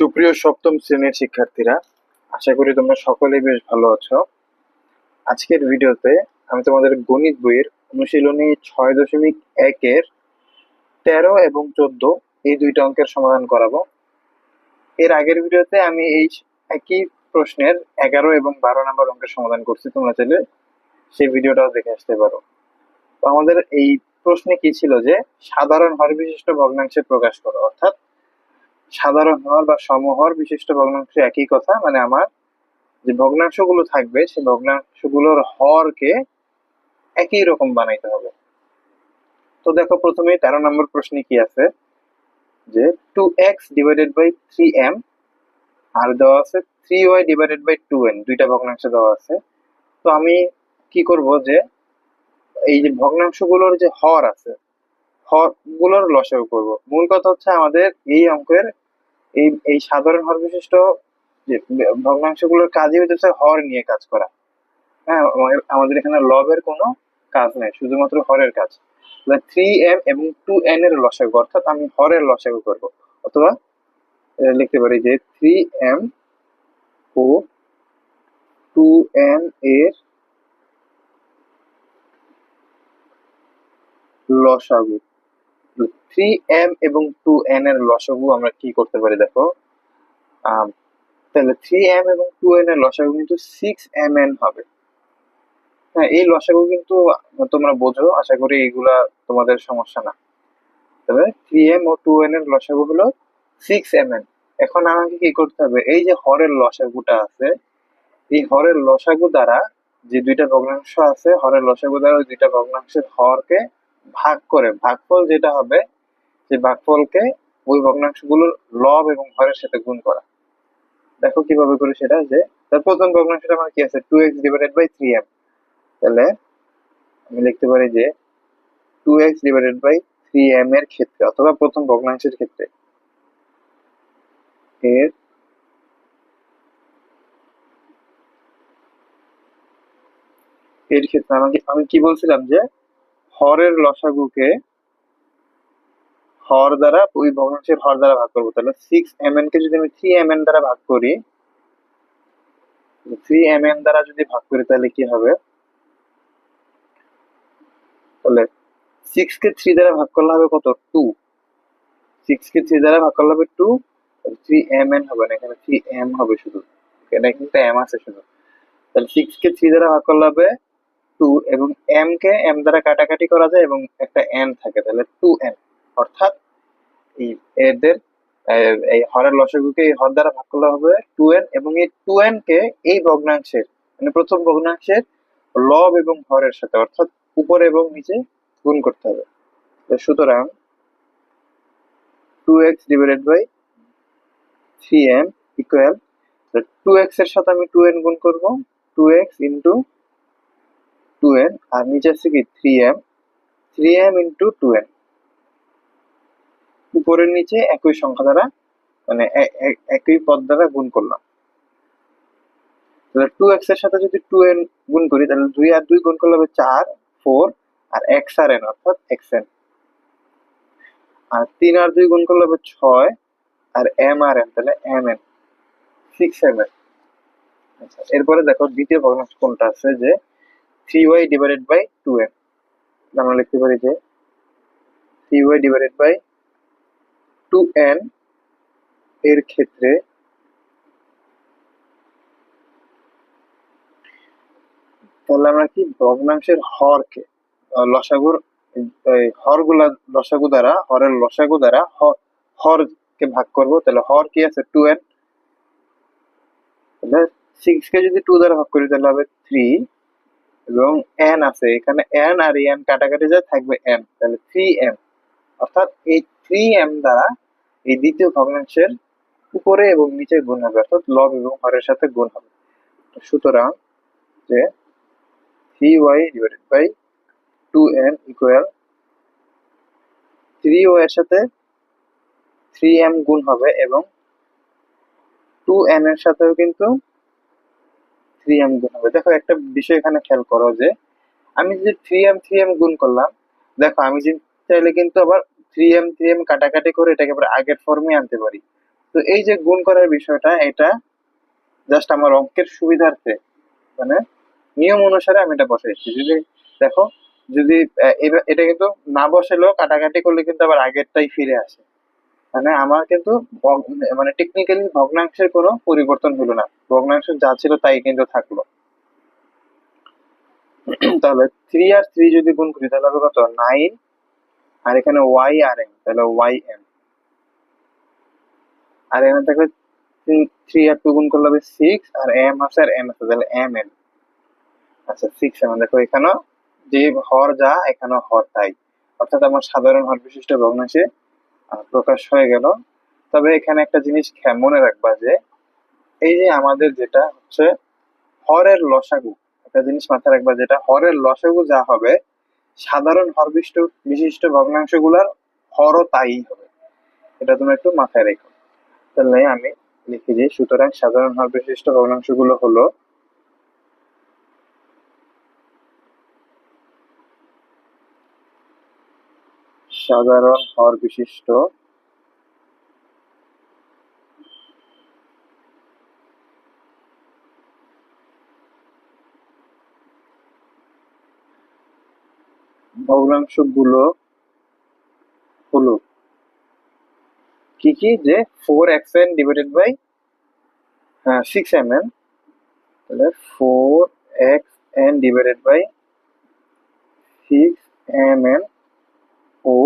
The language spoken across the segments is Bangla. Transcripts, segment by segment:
সুপ্রিয় সপ্তম শ্রেণির শিক্ষার্থীরা, আশা করি তোমরা সকলেই বেশ ভালো আছো। আজকের ভিডিওতে আমি তোমাদের গণিত বইয়ের অনুশীলনী ছয় দশমিক একের তেরো এবং চোদ্দ এই দুইটা অঙ্কের সমাধান করাবো। এর আগের ভিডিওতে আমি এই একই প্রশ্নের এগারো এবং বারো নম্বর অঙ্কের সমাধান করছি, তোমরা চাইলে সেই ভিডিওটাও দেখে আসতে পারো। আমাদের এই প্রশ্নে কি ছিল যে, সাধারণ হর বিশিষ্ট ভগ্নাংশে প্রকাশ করো, অর্থাৎ সাধারণ হর বা সমহর বিশিষ্ট ভগ্নাংশ একই কথা মানে আমার যে ভগ্নাংশগুলো থাকবে, সেই ভগ্নাংশগুলোর হরকে একই রকম বানাইতে হবে। তো দেখো প্রথমে তেরো নম্বর প্রশ্নে কি আছে? যে two x divided by three m আর দেওয়া আছে three y divided by two n দুইটা ভগ্নাংশ দেওয়া আছে। তো আমি কি করব যে, এই যে ভগ্নাংশগুলোর যে হর আছে হরগুলোর লসাগু করব। মূল কথা হচ্ছে আমাদের এই অঙ্কের এই এই সাধারণ হর বিশিষ্ট যে ভগ্নাংশগুলোর কাজই হচ্ছে হর নিয়ে কাজ করা। হ্যাঁ আমাদের- এখানে লবের কোনো কাজ নেই, শুধুমাত্র হরের কাজ। থ্রি এম এবং টু এন এর লসাগু, অর্থাৎ আমি হরের লসাগু করব। অথবা লিখতে পারি যে থ্রি এম ও টু এন এর লসাগু। থ্রি এম এবং টু এন এর লসাগু আমরা কি করতে পারি, দেখো? তাহলে থ্রি এম এবং টু এন এর লসাগু কিন্তু সিক্স এম এন হবে। হ্যাঁ এই লসাগু কিন্তু তোমরা বোঝো, আশা করি এইগুলা তোমাদের সমস্যা না। তবে থ্রি এম ও টু এন এর লসাগু হলো সিক্স এম এন এখন আমাকে কি করতে হবে? এই যে হরের লসাগুটা আছে, এই হরের লসাগু দ্বারা যে দুইটা ভগ্নাংশ আছে, হরের লসাগু দ্বারা ওই দুইটা ভগ্নাংশের হরকে ভাগ করে, ভাগফল যেটা হবে সেই ভাগফলকে ওই ভগ্নাংশগুলোর লব এবং হরের সাথে গুণ করা। দেখো কীভাবে করে সেটা যে, তার প্রথম ভগ্নাংশটা আমার কি আছে? Two x divided by three m তাহলে আমি লিখতে পারি যে two x divided by three m এর ক্ষেত্রে, অথবা প্রথম ভগ্নাংশের ক্ষেত্রে এর এর ক্ষেত্রে আমাকে, আমি কি বলছিলাম যে, হরের লসাগুকে হর দ্বারা, ওই ভগ্নাংশের হর দ্বারা ভাগ করব। তাহলে সিক্স এম এন কে যদি আমি থ্রি এম এন দ্বারা ভাগ করি থ্রি এম এন দ্বারা যদি ভাগ করি, তাহলে কি হবে? তাহলে সিক্স কে থ্রি দ্বারা ভাগ করলে হবে কত? টু সিক্স কে থ্রি দ্বারা ভাগ করলে হবে টু থ্রি এম এন হবে না, এখানে থ্রি এম হবে শুধু। এটা কিন্তু এম আছে শুধু। তাহলে সিক্স কে থ্রি দ্বারা ভাগ করলে হবে টু এবং এম কে এম দ্বারা কাটাকাটি করা যায়, এবং একটা এন থাকে, তাহলে টু এন অর্থাৎ এদের এই হরের লসাগুকে এই হর দ্বারা ভাগ করলে হবে টু এন এবং এই টু এন কে এই ভগ্নাংশের মানে প্রথম ভগ্নাংশের লব এবং হরের সাথে, অর্থাৎ উপরে এবং নিচে গুণ করতে হবে। সুতরাং two x divided by three m equal to এক্সের সাথে আমি টু এন গুণ করব two x into two n আর নিচে আছে কি three m three m into two n উপরের নিচে একই সংখ্যা দ্বারা মানে একই পদ দ্বারা গুণ করলাম। তাহলে টু এক্সের সাথে যদি টু এন গুণ করি, তাহলে দুই আর দুই গুণ করলে হবে চার ফোর আর এক্স আর এন অর্থাৎ এক্স এন আর তিন আর দুই গুণ করলে হবে ছয়, আর এম আর এন তাহলে m n six m n আচ্ছা এরপরে দেখো দ্বিতীয় ভগ্নাংশ কোনটা আছে, যে three y divided by two n আমরা লিখতে পারি যে three y divided by two n এর ক্ষেত্রে আমরা কি ভগ্নাংশের হরকে লসাগুর লসাগু দ্বারা, হরের লসাগু দ্বারা হ- হরকে ভাগ করব, তাহলে হর কি আছে? Two N. সিক্স কে যদি টু দ্বারা ভাগ করি, তাহলে হবে থ্রি এবং এন আছে। এখানে এন আর এন কাটাকাটি যায় থাকবে এম তাহলে থ্রি এম অর্থাৎ এই থ্রি এম দ্বারা এই দ্বিতীয় ভগ্নাংশের উপরে এবং নিচে গুণ হবে অর্থাৎ লব এবং হরের সাথে গুণ হবে। সুতরাং যে three y divided by two m equal three ও এর সাথে থ্রি এম গুণ হবে এবং টু এম এর সাথেও কিন্তু থ্রি এম গুণ হবে। দেখো একটা বিষয় এখানে খেয়াল করো যে, আমি যে থ্রি এম থ্রি এম গুণ করলাম, দেখো আমি যে চাইলে কিন্তু আবার থ্রি এম থ্রি এম কাটাকাটি করে এটাকে আবার আগের ফর্মে আনতে পারি। তো এই যে গুণ করার বিষয়টা, এটা জাস্ট আমার অঙ্কের সুবিধার্থে মানে নিয়ম অনুসারে আমি এটা বসাইছি। যদি দেখো, যদি এটা কিন্তু না বসালেও কাটাকাটি করলে কিন্তু আবার আগেরটাই ফিরে আসে। মানে আমার কিন্তু মানে টেকনিক্যালি ভগ্নাংশের কোনো পরিবর্তন হলো না। ভগ্নাংশ যা ছিল তাই কিন্তু থাকল। তাহলে থ্রি আর থ্রি যদি গুণ করি, তাহলে কত? নাইন আর এখানে ওয়াই আর এম তাহলে ওয়াই এম আর এখানে থাকলে থ্রি আর টু গুণ করলে হবে সিক্স আর এম আছে আর এম আছে, তাহলে এম এন আচ্ছা সিক্স এম দেখো এখানেও যে হর যা এখানে হর তাই। অর্থাৎ আমার সাধারণ হর বিশিষ্ট ভগ্নাংশে প্রকাশ হয়ে গেল। তবে এখানে একটা জিনিস মনে রাখবা যে, এই যে আমাদের যেটা হচ্ছে হরের লসাগু, একটা জিনিস মাথায় রাখবা যেটা হরের লসাগু যা হবে সাধারণ হরবিষ্ট বিশিষ্ট ভগ্নাংশ ভগ্নাংশগুলোর হরও তাই হবে। এটা তুমি একটু মাথায় রেখো। তাহলে আমি লিখি যে সুতরাং সাধারণ হর বিশিষ্ট ভগ্নাংশগুলো হলো সাধারণ হর বিশিষ্ট ভগ্নাংশগুলো হলো কি কি? যে four x n divided by six m n তাহলে four x n divided by six m n O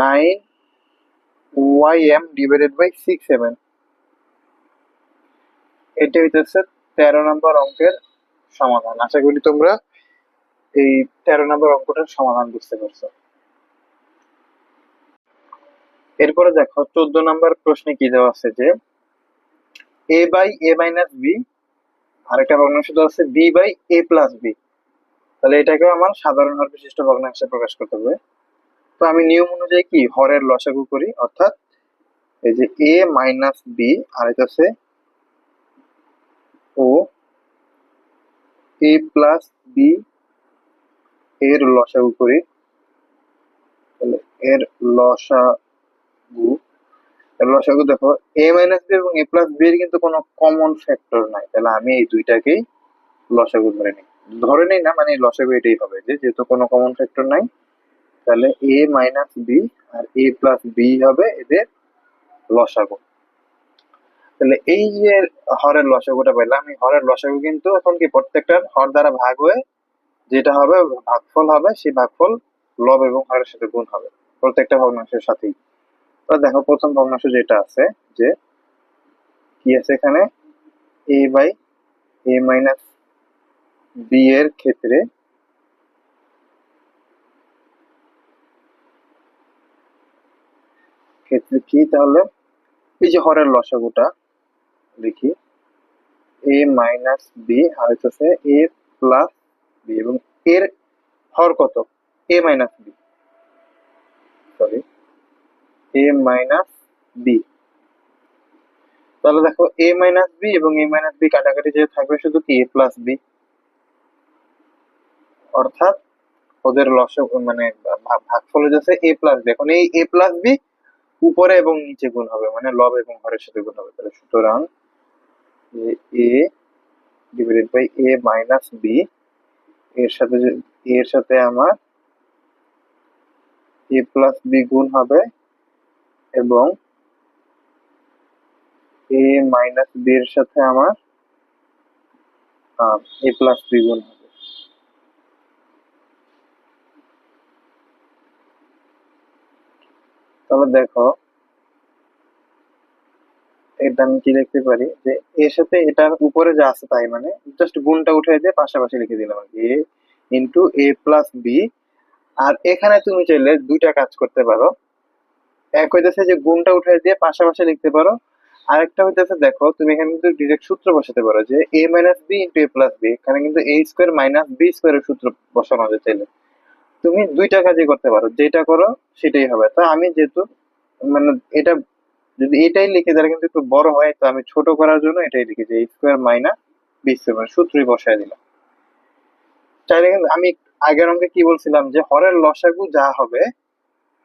nine y m divided by six m n এটা হইতেছে তেরো নম্বর অঙ্কের সমাধান। আশা করি তোমরা এই তেরো নম্বর অঙ্কটার সমাধান বুঝতে পারছ। এরপরে দেখো, চোদ্দ নম্বর প্রশ্নে কি দেওয়া আছে যে a by a minus b আরেকটা ভগ্নাংশ দেওয়া আছে b by a plus b তাহলে এটাকেও আমার সাধারণ হর বিশিষ্ট ভগ্নাংশে প্রকাশ করতে হবে। তো আমি নিয়ম অনুযায়ী কি? হরের লসাগু করি, অর্থাৎ এই যে এ মাইনাস বি আর এটা হচ্ছে ও এ প্লাস বি এর লসাগু করি তাহলে এর লসাগু এর লসাগু দেখো এ মাইনাস বি এবং এ প্লাস বি এর কিন্তু কোনো কমন ফ্যাক্টর নাই। তাহলে আমি এই দুইটাকেই লসাগু ধরে নিই। ধরে নিই না মানে লসাগু এটাই হবে, যে যেহেতু কোনো কমন ফ্যাক্টর নাই, তাহলে এ মাইনাস বি আর এ প্লাস বি হবে এদের লসাগু তাহলে এই যে হরের লসাগুটা পেলাম এই হরের লসাগু কিন্তু এখন কি, প্রত্যেকটার হর দ্বারা ভাগ হয়ে যেটা হবে, ভাগফল হবে, সেই ভাগফল লব এবং হরের সাথে গুণ হবে। প্রত্যেকটা ভগ্নাংশের সাথেই। দেখো, প্রথম ভগ্নাংশ যেটা আছে, যে কি আছে এখানে? A by a minus b এর ক্ষেত্রে ক্ষেত্রে কি তাহলে? এই যে হরের লসাগুটা, দেখি। এ মাইনাস বি আর এ প্লাস বি এবং এর হর কত? A minus b. Sorry a minus b. তাহলে দেখো, এ মাইনাস বি এবং এ মাইনাস বি কাটাকাটি যে থাকবে, শুধু কি এ প্লাস বি। অর্থাৎ ওদের লস মানে ভাগফল হয়ে যাচ্ছে এ প্লাস বি। এখন এই এ প্লাস বি উপরে এবং নিচে গুণ হবে মানে লব এবং হরের সাথে গুণ হবে। তাহলে সুতরাং a divided by a minus b এর সাথে এর সাথে আমার এ প্লাস বি গুণ হবে এবং এ মাইনাস বি এর সাথে আমার এ প্লাস বি গুণ হবে। তাহলে দেখো এটা আমি কি লিখতে পারি? যে এর সাথে এটার উপরে যা আছে তাই মানে জাস্ট গুণটা উঠে দিয়ে পাশাপাশি লিখে দিলাম a into a plus b আর এখানে তুমি চাইলে দুইটা কাজ করতে পারো। এক হইতেছে যে গুণটা উঠে দিয়ে পাশাপাশি লিখতে পারো। আরেকটা হইতেছে, দেখো, তুমি এখানে কিন্তু ডিরেক্ট সূত্র বসাতে পারো যে a minus b into a plus b এখানে কিন্তু এ স্কোয়ার মাইনাস বি স্কোয়ারের সূত্র বসানো যায় চাইলে। তুমি দুইটা কাজই করতে পারো। যেটা করো, সেটাই হবে। তো আমি যেহেতু মানে এটা যদি এটাই লিখে তাহলে কিন্তু একটু বড় হয়, তো আমি ছোট করার জন্য এটাই লিখেছি a square minus b square সূত্রই বসায় দিলাম। চাইলে কিন্তু আমি আগের অঙ্কে কি বলছিলাম যে হরের লসাগু যা হবে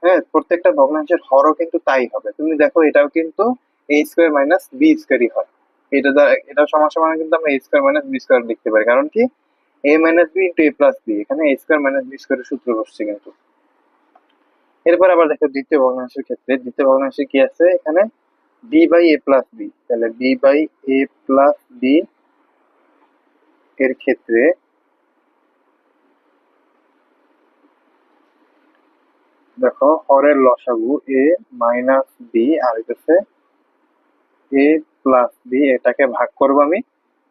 হ্যাঁ প্রত্যেকটা ভগ্নাংশের হরও কিন্তু তাই হবে। তুমি দেখো এটাও কিন্তু এ স্কোয়ার মাইনাস বি স্কোয়ারই হয়। এটা দ্বারা, এটা সমান সমান কিন্তু আমরা a square minus b square লিখতে পারি। কারণ কি? A minus b into a plus b এখানে এ স্কোয়ার মাইনাস বি স্কোয়ারের সূত্র বসছে কিন্তু। এরপর আবার দেখো দ্বিতীয় ভগ্নাংশের ক্ষেত্রে, দ্বিতীয় ভগ্নাংশে কি আছে এখানে? B by a plus b তাহলে b by a plus b এর ক্ষেত্রে দেখো, হরের লসাগু এ মাইনাস বি আর হইতেছে এ প্লাস বি এটাকে ভাগ করব আমি।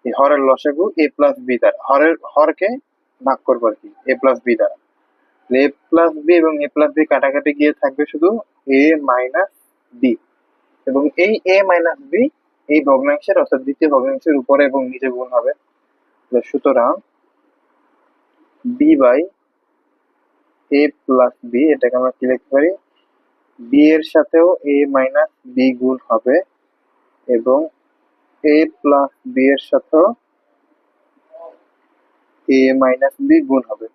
হরের লসাগু এ প্লাস বি দ্বারা, হরের, হরকে ভাগ করব আর কি এ প্লাস বি দ্বারা। এ প্লাস বি এবং এ প্লাস বি কাটাকাটি গিয়ে থাকবে শুধু এ মাইনাস বি এবং এই এ মাইনাস বি এই ভগ্নাংশের অর্থাৎ দ্বিতীয় ভগ্নাংশের উপরে এবং নিচে গুণ হবে। সুতরাং b by a plus b এটাকে আমরা কি লিখতে পারি? বি এর সাথেও এ মাইনাস বি গুণ হবে এবং এ প্লাস বি এর সাথেও এ মাইনাস বি গুণ হবে।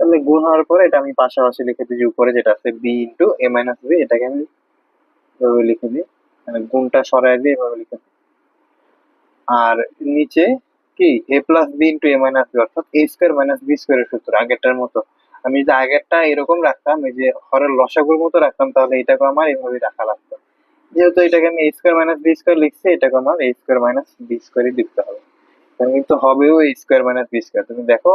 তাহলে গুণ হওয়ার পরে এটা আমি পাশাপাশি লিখে দিই উপরে যেটা আছে b into a minus b এটাকে আমি এভাবে লিখে দিই। মানে গুণটা সরাই দিয়ে এভাবে লিখে দিই। আর নিচে কি? A plus b into a minus b অর্থাৎ এ স্কোয়ার মাইনাস বি স্কোয়ারের সূত্র, আগেরটার মতো। আমি যদি আগেরটা এরকম রাখতাম, এই যে হরের লসাগুর মতো রাখতাম, তাহলে এটাকে আমার এভাবে রাখা লাগতো। যেহেতু এটাকে আমি a square minus b square লিখছি, এটাকে আমার এ স্কোয়ার মাইনাস বি স্কোয়ারই লিখতে হবে। কিন্তু হবেও a square minus b square তুমি দেখো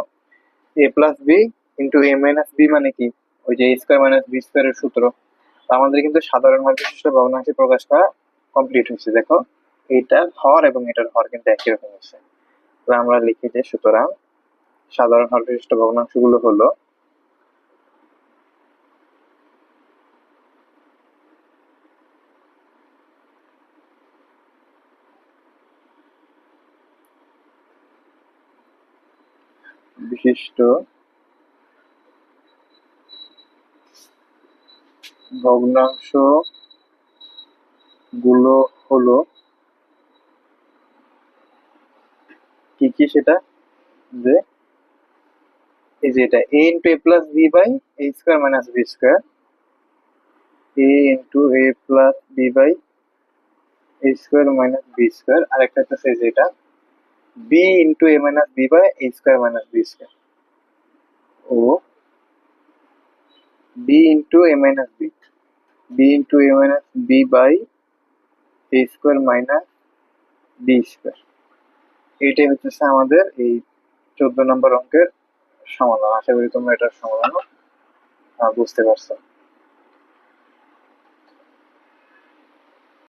a plus b into a minus b মানে কি? ওই যে স্কোয়ার মাইনাস বি স্কোয়ারের সূত্র। আমাদের কিন্তু সাধারণ হার বিশিষ্ট ভগ্নাংশে প্রকাশ করা কমপ্লিট হয়েছে। দেখো, এইটার হর এবং এটার হর কিন্তু একই রকম হচ্ছে তাহলে আমরা লিখি যে সুতরাং সাধারণ হর বিশিষ্ট ভগ্নাংশগুলো হলো বিশিষ্ট ভগ্নাংশগুলো হলো কি কি সেটা? যে এই যে এটা a into a plus b by a square minus b square a into a plus b by a square minus b square আরেকটা হচ্ছে এই যে এটা b into a minus b by a square minus b square O b into a minus b b into a minus b by a square minus b square এটাই হচ্ছে আমাদের এই চোদ্দ নম্বর অঙ্কের সমাধান। আশা করি তোমরা এটার সমাধান বুঝতে পারছ।